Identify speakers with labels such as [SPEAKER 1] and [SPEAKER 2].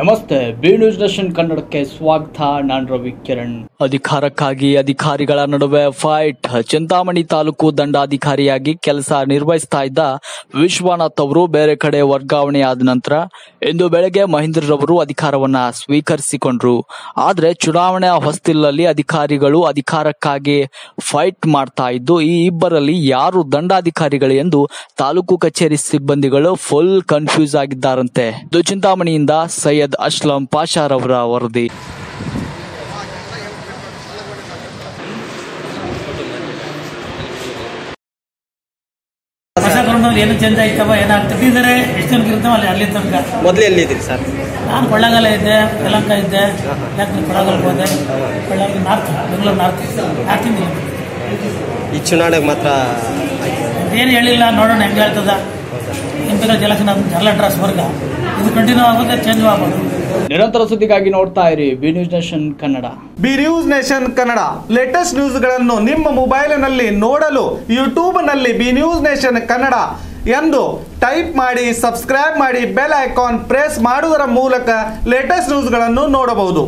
[SPEAKER 1] ನಮಸ್ತೆ, B news Darshan ಕನ್ನಡಕ್ಕೆ ಸ್ವಾಗತ. ನಾನು ರವಿ ಕಿರಣ್. ಅಧಿಕಾರಕ್ಕಾಗಿ ಅಧಿಕಾರಿಗಳ ನಡುವೆ ಫೈಟ್. ಚಿಂತಾಮಣಿ ತಾಲೂಕು ದಂಡಾಧಿಕಾರಿಯಾಗಿ ಕೆಲಸ ನಿರ್ವಹಿಸ್ತಾ ಇದ್ದ ವಿಶ್ವನಾಥ್ ಅವರು ಬೇರೆ ಕಡೆ ವರ್ಗಾವಣೆ ಆದ ನಂತರ ಇಂದು ಬೆಳಗ್ಗೆ ಮಹೇಂದ್ರರವರು ಅಧಿಕಾರವನ್ನ ಸ್ವೀಕರಿಸಿಕೊಂಡ್ರು. ಆದ್ರೆ ಚುನಾವಣೆ ಹೊಸ್ತಿಲಲ್ಲಿ ಅಧಿಕಾರಿಗಳು ಅಧಿಕಾರಕ್ಕಾಗಿ ಫೈಟ್ ಮಾಡ್ತಾ ಇದ್ದು, ಈ ಇಬ್ಬರಲ್ಲಿ ಯಾರು ದಂಡಾಧಿಕಾರಿಗಳು ಎಂದು ತಾಲೂಕು ಕಚೇರಿ ಸಿಬ್ಬಂದಿಗಳು ಫುಲ್ ಕನ್ಫ್ಯೂಸ್ ಆಗಿದ್ದಾರಂತೆ. ಇದು ಚಿಂತಾಮಣಿಯಿಂದ ಸೈಯದ್ ಅಸ್ಲಂ ಪಾಷಾರವರ ವರದಿ
[SPEAKER 2] ಏನು ಚೇಂಜ್ ಆಯ್ತವ ಎಷ್ಟು ಜನಕ್ಕೆ ಇರ್ತಾವ ಅಲ್ಲಿ ಅಲ್ಲಿ ತನಕ?
[SPEAKER 3] ಮೊದಲು ಇದ್ರಿ ಸರ್?
[SPEAKER 2] ನಾನು ಕೊಳ್ಳಗಾಲ ಇದ್ದೆ ಯಲಂಕ ಇದ್ದೆ. ಯಾಕೆ ಕೊಳ್ಳಗಾಲಕ್ಕೆ ಹೋದೆ? ಕೊಳ್ಳಾಗ ನಾರ್ತ್ ಬೆಂಗಳೂರು ನಾರ್ತ್. ನಾರ್ತಿಂದ ಇಲ್ಲಿ.
[SPEAKER 3] ಈ ಚುನಾವಣೆಗೆ ಮಾತ್ರ
[SPEAKER 2] ಏನು ಹೇಳಿಲ್ಲ ನೋಡೋಣ ಹೆಂಗೆ ಹೇಳ್ತದ? ಎಂ ಪಿಗಳ ಎಲೆಕ್ಷನ್ ಎಲ್ಲ ಡ್ರೆಸ್ ವರ್ಗ. ಇದು ಕಂಟಿನ್ಯೂ ಆಗೋದೇ ಚೇಂಜ್ ಆಗ್ಬೋದು
[SPEAKER 1] ನಿರಂತರ ಸುದ್ದಿಗಾಗಿ ನೋಡ್ತಾ ಇರಿ B news nation Kannada.
[SPEAKER 4] B news nation Kannada. Latest ನ್ಯೂಸ್ಗಳನ್ನು ನಿಮ್ಮ ಮೊಬೈಲಿನಲ್ಲಿ ನೋಡಲು ಯೂಟ್ಯೂಬ್ನಲ್ಲಿ ಬಿ ನ್ಯೂಸ್ ನೇಷನ್ ಕನ್ನಡ ಎಂದು ಟೈಪ್ ಮಾಡಿ ಸಬ್ಸ್ಕ್ರೈಬ್ ಮಾಡಿ ಬೆಲ್ ಐಕಾನ್ ಪ್ರೆಸ್ ಮಾಡುವುದರ ಮೂಲಕ ಲೇಟೆಸ್ಟ್ ನ್ಯೂಸ್ಗಳನ್ನು ನೋಡಬಹುದು.